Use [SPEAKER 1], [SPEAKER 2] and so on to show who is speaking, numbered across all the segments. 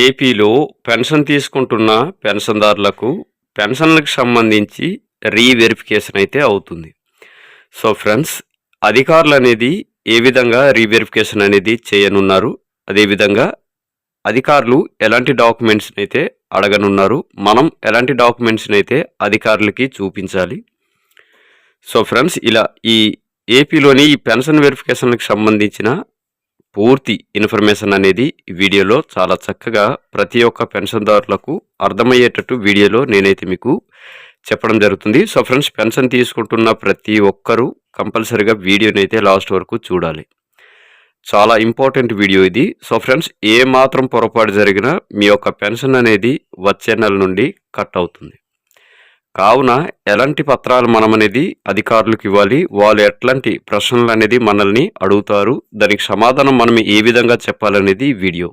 [SPEAKER 1] ఏపీలో పెన్షన్ తీసుకుంటున్న పెన్షన్దారులకు పెన్షన్లకు సంబంధించి రీవెరిఫికేషన్ అయితే అవుతుంది. సో ఫ్రెండ్స్ అధికారులు అనేది ఏ విధంగా రీవెరిఫికేషన్ అనేది చేయనున్నారు? అదేవిధంగా అధికారులు ఎలాంటి డాక్యుమెంట్స్ని అయితే అడగనున్నారు? మనం ఎలాంటి డాక్యుమెంట్స్ని అయితే అధికారులకి చూపించాలి? సో ఫ్రెండ్స్ ఇలా ఈ ఏపీలోని ఈ పెన్షన్ వెరిఫికేషన్కి సంబంధించిన పూర్తి ఇన్ఫర్మేషన్ అనేది వీడియోలో చాలా చక్కగా ప్రతి ఒక్క పెన్షన్దారులకు అర్థమయ్యేటట్టు వీడియోలో నేనైతే మీకు చెప్పడం జరుగుతుంది. సో ఫ్రెండ్స్ పెన్షన్ తీసుకుంటున్న ప్రతి ఒక్కరూ కంపల్సరిగా వీడియోని అయితే లాస్ట్ వరకు చూడాలి. చాలా ఇంపార్టెంట్ వీడియో ఇది. సో ఫ్రెండ్స్ ఏ మాత్రం పొరపాటు జరిగినా మీ యొక్క పెన్షన్ అనేది వచ్చే నెల నుండి కట్ అవుతుంది. కావున ఎలాంటి పత్రాలు మనమనేది అధికారులకు ఇవ్వాలి వాళ్ళు ఎట్లాంటి ప్రశ్నలు అనేది మనల్ని అడుగుతారు. దానికి సమాధానం మనం ఏ విధంగా చెప్పాలనేది వీడియో.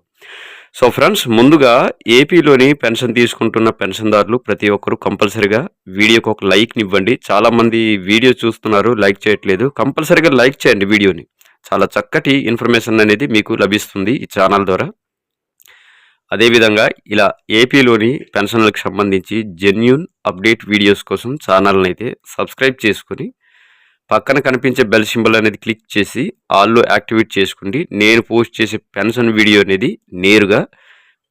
[SPEAKER 1] సో ఫ్రెండ్స్ ముందుగా ఏపీలోని పెన్షన్ తీసుకుంటున్న పెన్షన్దారులు ప్రతి ఒక్కరు కంపల్సరిగా వీడియోకి ఒక లైక్ని ఇవ్వండి. చాలామంది వీడియో చూస్తున్నారు లైక్ చేయట్లేదు. కంపల్సరిగా లైక్ చేయండి వీడియోని. చాలా చక్కటి ఇన్ఫర్మేషన్ అనేది మీకు లభిస్తుంది ఈ ఛానల్ ద్వారా. అదేవిధంగా ఇలా ఏపీలోని పెన్షన్లకు సంబంధించి జెన్యున్ అప్డేట్ వీడియోస్ కోసం ఛానల్ని అయితే సబ్స్క్రైబ్ చేసుకుని పక్కన కనిపించే బెల్ సింబల్ అనేది క్లిక్ చేసి ఆల్లో యాక్టివేట్ చేసుకోండి నేను పోస్ట్ చేసే పెన్షన్ వీడియో అనేది నేరుగా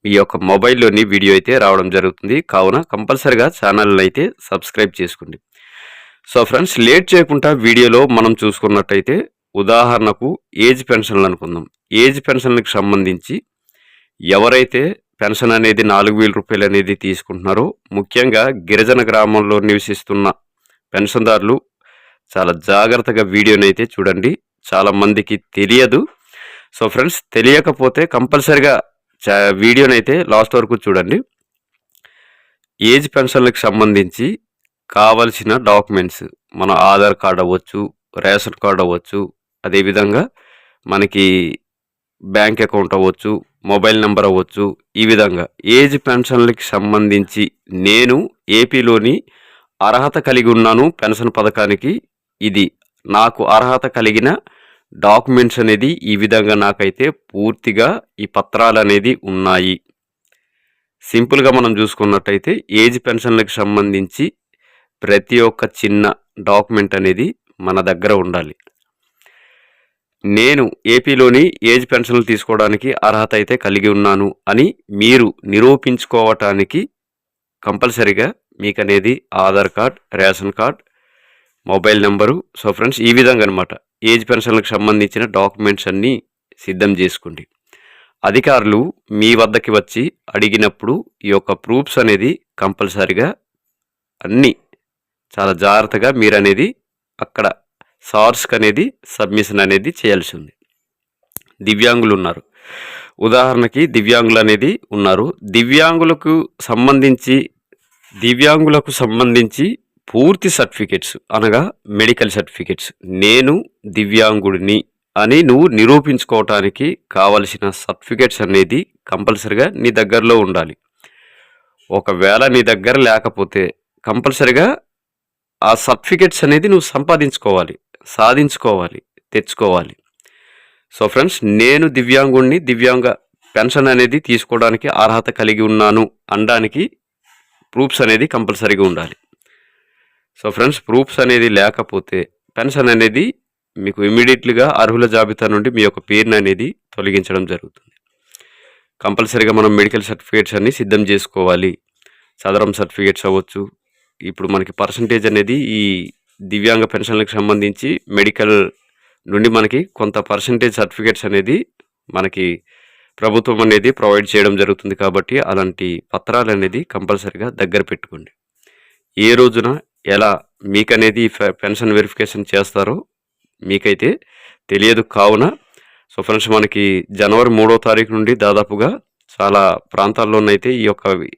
[SPEAKER 1] మీ యొక్క మొబైల్లోని వీడియో అయితే రావడం జరుగుతుంది. కావున కంపల్సరిగా ఛానల్ని అయితే సబ్స్క్రైబ్ చేసుకోండి. సో ఫ్రెండ్స్ లేట్ చేయకుండా వీడియోలో మనం చూసుకున్నట్టయితే ఉదాహరణకు ఏజ్ పెన్షన్లు అనుకుందాం. ఏజ్ పెన్షన్లకు సంబంధించి ఎవరైతే పెన్షన్ అనేది నాలుగు వేల రూపాయలు అనేది తీసుకుంటున్నారో ముఖ్యంగా గిరిజన గ్రామంలో నివసిస్తున్న పెన్షన్దారులు చాలా జాగ్రత్తగా వీడియోని అయితే చూడండి. చాలా మందికి తెలియదు. సో ఫ్రెండ్స్ తెలియకపోతే కంపల్సరిగా చా- వీడియోని అయితే లాస్ట్ వరకు చూడండి. ఏజ్ పెన్షన్లకు సంబంధించి కావలసిన డాక్యుమెంట్స్ మన ఆధార్ కార్డ్ అవ్వచ్చు రేషన్ కార్డ్ అవ్వచ్చు అదేవిధంగా మనకి బ్యాంక్ అకౌంట్ అవ్వచ్చు మొబైల్ నెంబర్ అవ్వచ్చు. ఈ విధంగా ఏజ్ పెన్షన్లకి సంబంధించి నేను ఏపీలోని అర్హత కలిగి ఉన్నాను. పెన్షన్ పథకానికి ఇది నాకు అర్హత కలిగిన డాక్యుమెంట్స్ అనేది ఈ విధంగా నాకైతే పూర్తిగా ఈ పత్రాలు అనేది ఉన్నాయి. సింపుల్గా మనం చూసుకున్నట్టయితే ఏజ్ పెన్షన్లకు సంబంధించి ప్రతి ఒక్క చిన్న డాక్యుమెంట్ అనేది మన దగ్గర ఉండాలి. నేను ఏపీలోని ఏజ్ పెన్షన్లు తీసుకోవడానికి అర్హత అయితే కలిగి ఉన్నాను అని మీరు నిరూపించుకోవటానికి కంపల్సరిగా మీకు అనేది Aadhaar card ration card mobile number. So friends ఈ విధంగా అనమాట ఏజ్ పెన్షన్లకు సంబంధించిన డాక్యుమెంట్స్ అన్నీ సిద్ధం చేసుకోండి. అధికారులు మీ వద్దకి వచ్చి అడిగినప్పుడు ఈ యొక్క ప్రూఫ్స్ అనేది కంపల్సరిగా అన్నీ చాలా జాగ్రత్తగా మీరు అనేది అక్కడ సార్స్క్ అనేది సబ్మిషన్ అనేది చేయాల్సి ఉంది దివ్యాంగులు ఉన్నారు ఉదాహరణకి దివ్యాంగులు అనేది ఉన్నారు. దివ్యాంగులకు సంబంధించి దివ్యాంగులకు సంబంధించి పూర్తి సర్టిఫికెట్స్ అనగా మెడికల్ సర్టిఫికెట్స్. నేను దివ్యాంగుడిని అని నువ్వు నిరూపించుకోవటానికి కావలసిన సర్టిఫికెట్స్ అనేది కంపల్సరిగా నీ దగ్గరలో ఉండాలి. ఒకవేళ నీ దగ్గర లేకపోతే కంపల్సరిగా ఆ సర్టిఫికెట్స్ అనేది నువ్వు సంపాదించుకోవాలి. సాధించుకోవాలి తెచ్చుకోవాలి. సో ఫ్రెండ్స్ నేను దివ్యాంగుణ్ణి దివ్యాంగ పెన్షన్ అనేది తీసుకోవడానికి అర్హత కలిగి ఉన్నాను అనడానికి ప్రూఫ్స్ అనేది కంపల్సరీగా ఉండాలి. సో ఫ్రెండ్స్ ప్రూఫ్స్ అనేది లేకపోతే పెన్షన్ అనేది మీకు ఇమీడియట్లీగా అర్హుల జాబితా నుండి మీ యొక్క పేరుని అనేది తొలగించడం జరుగుతుంది. కంపల్సరీగా మనం మెడికల్ సర్టిఫికేట్స్ అన్ని సిద్ధం చేసుకోవాలి. సదరం సర్టిఫికేట్స్ అవ్వచ్చు. ఇప్పుడు మనకి పర్సంటేజ్ అనేది ఈ దివ్యాంగ పెన్షన్లకు సంబంధించి మెడికల్ నుండి మనకి కొంత పర్సంటేజ్ సర్టిఫికేట్స్ అనేది మనకి ప్రభుత్వం అనేది ప్రొవైడ్ చేయడం జరుగుతుంది కాబట్టి అలాంటి పత్రాలు అనేది కంపల్సరీగా దగ్గర పెట్టుకోండి. ఏ రోజున ఎలా మీకనేది ఫె- పెన్షన్ వెరిఫికేషన్ చేస్తారో మీకైతే తెలియదు కావున సో ఫ్రెండ్స్ మనకి జనవరి మూడో తారీఖు నుండి దాదాపుగా చాలా ప్రాంతాల్లోనైతే ఈ యొక్క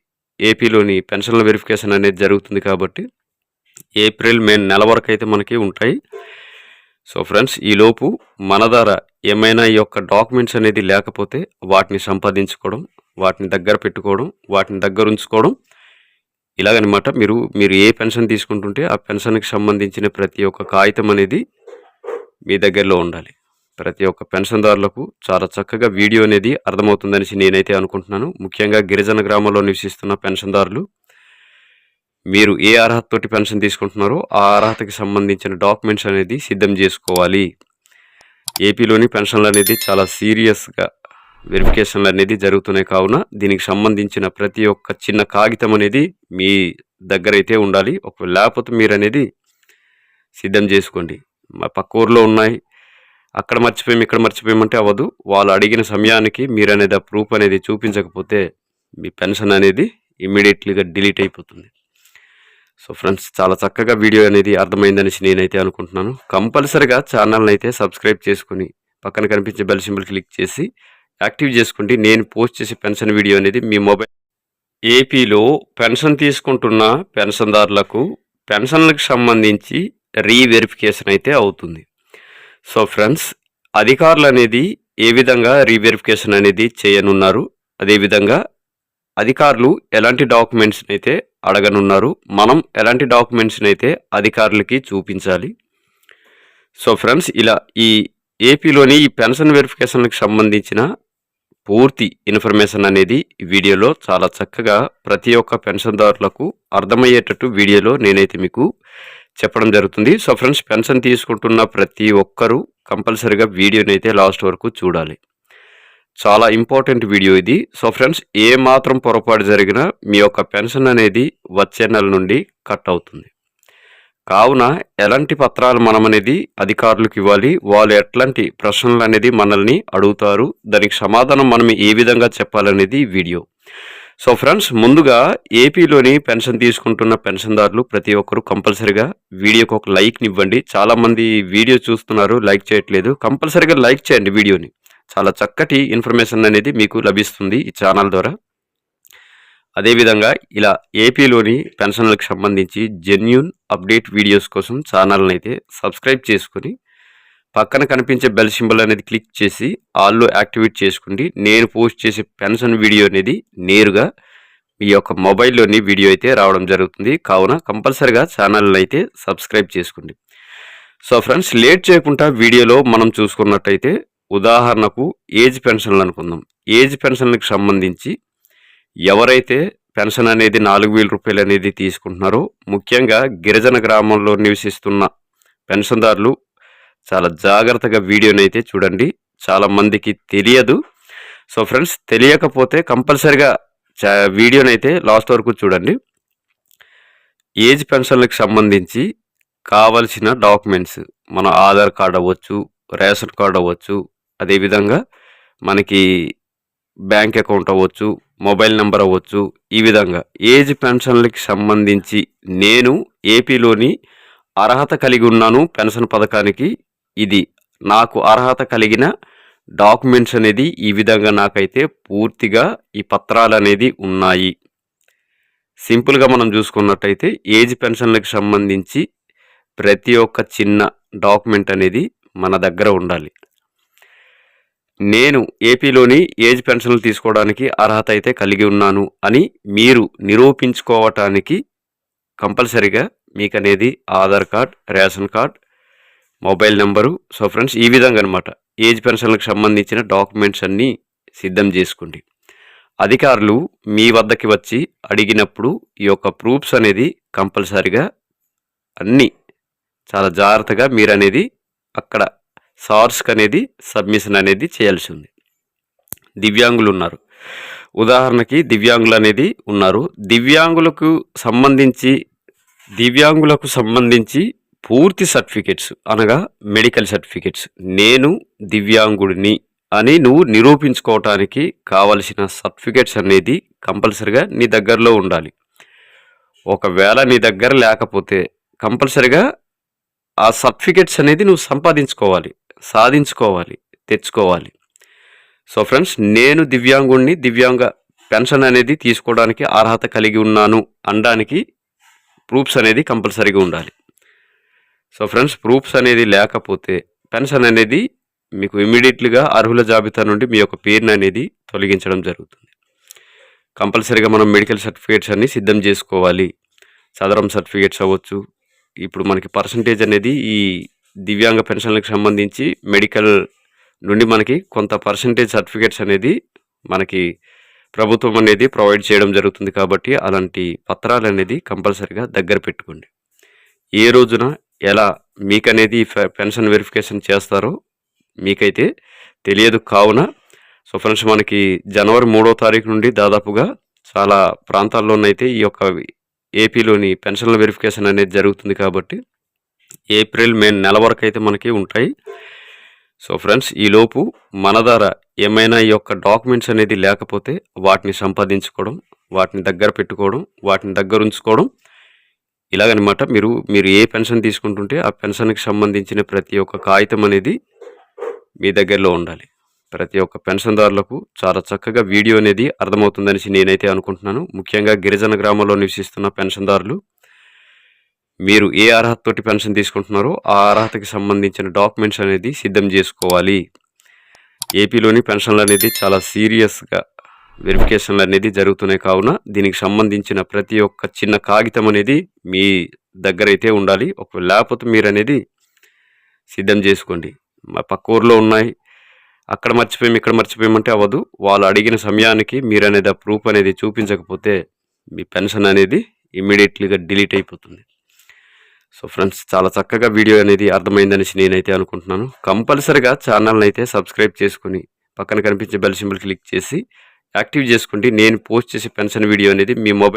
[SPEAKER 1] ఏపీలోని పెన్షన్ల వెరిఫికేషన్ అనేది జరుగుతుంది కాబట్టి ఏప్రిల్ మే నెల వరకు అయితే మనకి ఉంటాయి. సో ఫ్రెండ్స్ ఈలోపు మన ద్వారా ఏమైనా ఈ యొక్క డాక్యుమెంట్స్ అనేది లేకపోతే వాటిని సంపాదించుకోవడం వాటిని దగ్గర పెట్టుకోవడం వాటిని దగ్గర ఉంచుకోవడం ఇలాగనమాట. మీరు మీరు ఏ పెన్షన్ తీసుకుంటుంటే ఆ పెన్షన్కి సంబంధించిన ప్రతి ఒక్క కాగితం అనేది మీ దగ్గరలో ఉండాలి. ప్రతి ఒక్క పెన్షన్దారులకు చాలా చక్కగా వీడియో అనేది అర్థమవుతుందనేసి నేనైతే అనుకుంటున్నాను. ముఖ్యంగా గిరిజన గ్రామంలో నివసిస్తున్న పెన్షన్దారులు మీరు ఏ అర్హత తోటి పెన్షన్ తీసుకుంటున్నారో ఆ అర్హతకి సంబంధించిన డాక్యుమెంట్స్ అనేది సిద్ధం చేసుకోవాలి. ఏపీలోని పెన్షన్లు అనేది చాలా సీరియస్గా వెరిఫికేషన్లు అనేది జరుగుతున్నాయి కావున దీనికి సంబంధించిన ప్రతి ఒక్క చిన్న కాగితం అనేది మీ దగ్గర అయితే ఉండాలి. ఒక లేకపోతే మీరు అనేది సిద్ధం చేసుకోండి. మా పక్క ఊర్లో ఉన్నాయి. అక్కడ మర్చిపోయాం ఇక్కడ మర్చిపోయామంటే అవ్వదు. వాళ్ళు అడిగిన సమయానికి మీరు అనేది ఆ ప్రూఫ్ అనేది చూపించకపోతే మీ పెన్షన్ అనేది ఇమ్మీడియట్లీగా డిలీట్ అయిపోతుంది. సో ఫ్రెండ్స్ చాలా చక్కగా వీడియో అనేది అర్థమైందనేసి నేనైతే అనుకుంటున్నాను. కంపల్సరిగా ఛానల్ని అయితే సబ్స్క్రైబ్ చేసుకుని పక్కన కనిపించే బెల్ సింబల్ క్లిక్ చేసి యాక్టివ్ చేసుకుంటే నేను పోస్ట్ చేసే పెన్షన్ వీడియో అనేది మీ మొబైల్ ఏపీలో పెన్షన్ తీసుకుంటున్న పెన్షన్దారులకు పెన్షన్లకు సంబంధించి రీవెరిఫికేషన్ అయితే అవుతుంది. సో ఫ్రెండ్స్ అధికారులు అనేది ఏ విధంగా రీవెరిఫికేషన్ అనేది చేయనున్నారు? అదేవిధంగా అధికారులు ఎలాంటి డాక్యుమెంట్స్ అయితే అడగనున్నారు. మనం ఎలాంటి డాక్యుమెంట్స్ని అయితే అధికారులకి చూపించాలి? సో ఫ్రెండ్స్ ఇలా ఈ ఏపీలోని ఈ పెన్షన్ వెరిఫికేషన్కి సంబంధించిన పూర్తి ఇన్ఫర్మేషన్ అనేది వీడియోలో చాలా చక్కగా ప్రతి ఒక్క పెన్షన్దారులకు అర్థమయ్యేటట్టు వీడియోలో నేనైతే మీకు చెప్పడం జరుగుతుంది. సో ఫ్రెండ్స్ పెన్షన్ తీసుకుంటున్న ప్రతి ఒక్కరూ కంపల్సరిగా వీడియోని అయితే లాస్ట్ వరకు చూడాలి. చాలా ఇంపార్టెంట్ వీడియో ఇది. సో ఫ్రెండ్స్ ఏ మాత్రం పొరపాటు జరిగినా మీ యొక్క పెన్షన్ అనేది వచ్చే నెల నుండి కట్ అవుతుంది. కావున ఎలాంటి పత్రాలు మనం అనేది అధికారులకు ఇవ్వాలి? వాళ్ళు ఎట్లాంటి ప్రశ్నలు అనేది మనల్ని అడుగుతారు? దానికి సమాధానం మనం ఏ విధంగా చెప్పాలనేది వీడియో సో ఫ్రెండ్స్ ముందుగా ఏపీలోని పెన్షన్ తీసుకుంటున్న పెన్షన్దారులు ప్రతి ఒక్కరు కంపల్సరిగా వీడియోకి ఒక లైక్ని ఇవ్వండి. చాలామంది వీడియో చూస్తున్నారు లైక్ చేయట్లేదు. కంపల్సరిగా లైక్ చేయండి వీడియోని. చాలా చక్కటి ఇన్ఫర్మేషన్ అనేది మీకు లభిస్తుంది ఈ ఛానల్ ద్వారా. అదేవిధంగా ఇలా ఏపీలోని పెన్షన్లకు సంబంధించి జెన్యున్ అప్డేట్ వీడియోస్ కోసం ఛానల్ని అయితే సబ్స్క్రైబ్ చేసుకుని పక్కన కనిపించే బెల్ సింబల్ అనేది క్లిక్ చేసి ఆల్లో యాక్టివేట్ చేసుకోండి నేను పోస్ట్ చేసే పెన్షన్ వీడియో అనేది నేరుగా మీ యొక్క మొబైల్లోని వీడియో అయితే రావడం జరుగుతుంది. కావున కంపల్సరిగా ఛానల్ని అయితే సబ్స్క్రైబ్ చేసుకోండి. సో ఫ్రెండ్స్ లేట్ చేయకుండా వీడియోలో మనం చూసుకున్నట్టయితే ఉదాహరణకు ఏజ్ పెన్షన్లు అనుకుందాం. ఏజ్ పెన్షన్లకు సంబంధించి ఎవరైతే పెన్షన్ అనేది నాలుగు వేల రూపాయలు అనేది తీసుకుంటున్నారో ముఖ్యంగా గిరిజన గ్రామంలో నివసిస్తున్న పెన్షన్దారులు చాలా జాగ్రత్తగా వీడియోని అయితే చూడండి. చాలా మందికి తెలియదు. సో ఫ్రెండ్స్ తెలియకపోతే కంపల్సరిగా వీడియోని అయితే లాస్ట్ వరకు చూడండి. ఏజ్ పెన్షన్లకు సంబంధించి కావలసిన డాక్యుమెంట్స్ మన ఆధార్ కార్డ్ అవ్వచ్చు రేషన్ కార్డ్ అవ్వచ్చు అదేవిధంగా మనకి బ్యాంక్ అకౌంట్ అవ్వచ్చు మొబైల్ నెంబర్ అవ్వచ్చు ఈ విధంగా ఏజ్ పెన్షన్లకి సంబంధించి నేను ఏపీలోని అర్హత కలిగి ఉన్నాను పెన్షన్ పథకానికి. ఇది నాకు అర్హత కలిగిన డాక్యుమెంట్స్ అనేది ఈ విధంగా నాకైతే పూర్తిగా ఈ పత్రాలు అనేది ఉన్నాయి. సింపుల్గా మనం చూసుకున్నట్టయితే ఏజ్ పెన్షన్లకు సంబంధించి ప్రతి ఒక్క చిన్న డాక్యుమెంట్ అనేది మన దగ్గర ఉండాలి. నేను ఏపీలోని ఏజ్ పెన్షన్లు తీసుకోవడానికి అర్హత అయితే కలిగి ఉన్నాను అని మీరు నిరూపించుకోవటానికి కంపల్సరిగా మీకు అనేది Aadhaar card ration card mobile number. So friends ఈ విధంగా అనమాట ఏజ్ పెన్షన్లకు సంబంధించిన డాక్యుమెంట్స్ అన్నీ సిద్ధం చేసుకోండి. అధికారులు మీ వద్దకి వచ్చి అడిగినప్పుడు ఈ యొక్క ప్రూఫ్స్ అనేది కంపల్సరిగా అన్నీ చాలా జాగ్రత్తగా మీరు అనేది అక్కడ సార్స్కి అనేది సబ్మిషన్ అనేది చేయాల్సి ఉంది. దివ్యాంగులు ఉన్నారు ఉదాహరణకి దివ్యాంగులు అనేది ఉన్నారు. దివ్యాంగులకు సంబంధించి దివ్యాంగులకు సంబంధించి పూర్తి సర్టిఫికెట్స్ అనగా మెడికల్ సర్టిఫికెట్స్. నేను దివ్యాంగుడిని అని నువ్వు నిరూపించుకోవటానికి కావలసిన సర్టిఫికెట్స్ అనేది కంపల్సరిగా నీ దగ్గరలో ఉండాలి. ఒకవేళ నీ దగ్గర లేకపోతే కంపల్సరిగా ఆ సర్టిఫికెట్స్ అనేది నువ్వు సంపాదించుకోవాలి. సాధించుకోవాలి తెచ్చుకోవాలి. సో ఫ్రెండ్స్ నేను దివ్యాంగుణ్ణి దివ్యాంగ పెన్షన్ అనేది తీసుకోవడానికి అర్హత కలిగి ఉన్నాను అనడానికి ప్రూఫ్స్ అనేది కంపల్సరీగా ఉండాలి. సో ఫ్రెండ్స్ ప్రూఫ్స్ అనేది లేకపోతే పెన్షన్ అనేది మీకు ఇమీడియట్లీగా అర్హుల జాబితా నుండి మీ యొక్క పేరుని అనేది తొలగించడం జరుగుతుంది. కంపల్సరీగా మనం మెడికల్ సర్టిఫికేట్స్ అన్ని సిద్ధం చేసుకోవాలి. సదరం సర్టిఫికేట్స్ అవ్వచ్చు. ఇప్పుడు మనకి పర్సంటేజ్ అనేది ఈ దివ్యాంగ పెన్షన్లకు సంబంధించి మెడికల్ నుండి మనకి కొంత పర్సంటేజ్ సర్టిఫికేట్స్ అనేది మనకి ప్రభుత్వం అనేది ప్రొవైడ్ చేయడం జరుగుతుంది కాబట్టి అలాంటి పత్రాలు అనేది కంపల్సరిగా దగ్గర పెట్టుకోండి. ఏ రోజున ఎలా మీకనేది పెన్షన్ వెరిఫికేషన్ చేస్తారో మీకైతే తెలియదు కావున సో ఫ్రెండ్స్ మనకి జనవరి మూడో తారీఖు నుండి దాదాపుగా చాలా ప్రాంతాల్లోనైతే ఈ యొక్క ఏపీలోని పెన్షన్ల వెరిఫికేషన్ అనేది జరుగుతుంది కాబట్టి ఏప్రిల్ మే నెల వరకు అయితే మనకి ఉంటాయి. సో ఫ్రెండ్స్ ఈలోపు మన ద్వారా ఏమైనా ఈ యొక్క డాక్యుమెంట్స్ అనేది లేకపోతే వాటిని సంపాదించుకోవడం వాటిని దగ్గర పెట్టుకోవడం వాటిని దగ్గర ఉంచుకోవడం ఇలాగనమాట. మీరు మీరు ఏ పెన్షన్ తీసుకుంటుంటే ఆ పెన్షన్కి సంబంధించిన ప్రతి ఒక్క కాగితం అనేది మీ దగ్గరలో ఉండాలి. ప్రతి ఒక్క పెన్షన్దారులకు చాలా చక్కగా వీడియో అనేది అర్థమవుతుందనేసి నేనైతే అనుకుంటున్నాను. ముఖ్యంగా గిరిజన గ్రామంలో నివసిస్తున్న పెన్షన్దారులు మీరు ఏ అర్హతతోటి పెన్షన్ తీసుకుంటున్నారో ఆ అర్హతకి సంబంధించిన డాక్యుమెంట్స్ అనేది సిద్ధం చేసుకోవాలి. ఏపీలోని పెన్షన్లు అనేది చాలా సీరియస్గా వెరిఫికేషన్లు అనేది జరుగుతున్నాయి కావున దీనికి సంబంధించిన ప్రతి ఒక్క చిన్న కాగితం అనేది మీ దగ్గర అయితే ఉండాలి. ఒకవేళ లేకపోతే మీరు అనేది సిద్ధం చేసుకోండి. మా పక్క ఊర్లో ఉన్నాయి. అక్కడ మర్చిపోయాం ఇక్కడ మర్చిపోయామంటే అవ్వదు. వాళ్ళు అడిగిన సమయానికి మీరు అనేది ఆ ప్రూఫ్ అనేది చూపించకపోతే మీ పెన్షన్ అనేది ఇమ్మీడియట్లీగా డిలీట్ అయిపోతుంది. సో ఫ్రెండ్స్ చాలా చక్కగా వీడియో అనేది అర్థమైందనేసి నేనైతే అనుకుంటున్నాను. కంపల్సరిగా ఛానల్ని అయితే సబ్స్క్రైబ్ చేసుకుని పక్కన కనిపించే బెల్ సింబల్ క్లిక్ చేసి యాక్టివ్ చేసుకోండి. నేను పోస్ట్ చేసే పెన్షన్ వీడియో అనేది మీ మొబైల్